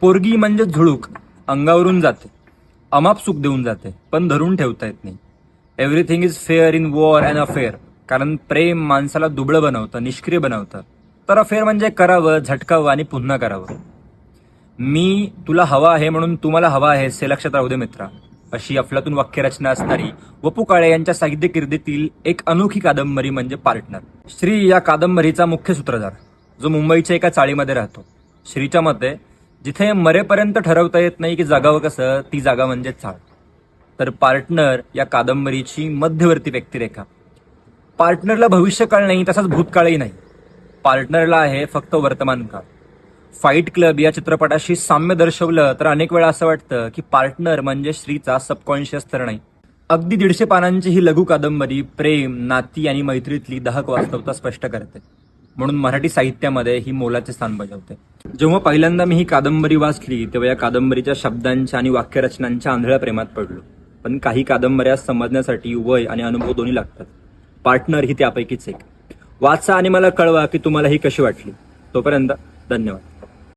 पोरगी म्हणजे झुळूक. अंगावरून जाते. अमाप सुख देऊन जाते पण धरून ठेवता येत नाही. Everything is fair in war and affair कारण प्रेम माणसाला दुबळं बनवतं निष्क्रिय बनवतं. तर अफेअर म्हणजे करावं झटकावं आणि पुन्हा करावं. मी तुला हवा आहे म्हणून तुम्हाला हवा आहे हे लक्षात राहू दे मित्रा. अशी अफलातून वाक्यरचना असणारी वपू काळे यांच्या साहित्य कीर्तीतील एक अनोखी कादंबरी म्हणजे पार्टनर. श्री या कादंबरीचा मुख्य सूत्रधार जो मुंबईच्या एका चाळीमध्ये राहतो. श्रीच्या मते जिथे मरेपर्यंत ठरवता येत नाही की जागावं कसं ती जागा म्हणजे चाळ. तर पार्टनर या कादंबरीची मध्यवर्ती व्यक्तिरेखा. पार्टनरला भविष्यकाळ नाही तसाच भूतकाळही नाही. पार्टनरला आहे फक्त वर्तमान काळ. फाईट क्लब या चित्रपटाशी साम्य दर्शवलं तर अनेक वेळा असं वाटतं की पार्टनर म्हणजे श्रीचा सबकॉन्शियस तर नाही. अगदी दीडशे पानांची ही लघु कादंबरी प्रेम नाती आणि मैत्रीतली दहक वास्तवता स्पष्ट करते. म्हणून मराठी साहित्यामध्ये ही मोलाचे स्थान बजावते. जेव्हा पहिल्यांदा मी ही कादंबरी वाचली तेव्हा या कादंबरीच्या शब्दांच्या आणि वाक्यरचनांच्या आंधळ्या प्रेमात पडलो. पण काही कादंबऱ्या समजण्यासाठी वय आणि अनुभव दोन्ही लागतात. पार्टनर ही त्यापैकीच एक. वाचा आणि मला कळवा की तुम्हाला ही कशी वाटली. तोपर्यंत धन्यवाद.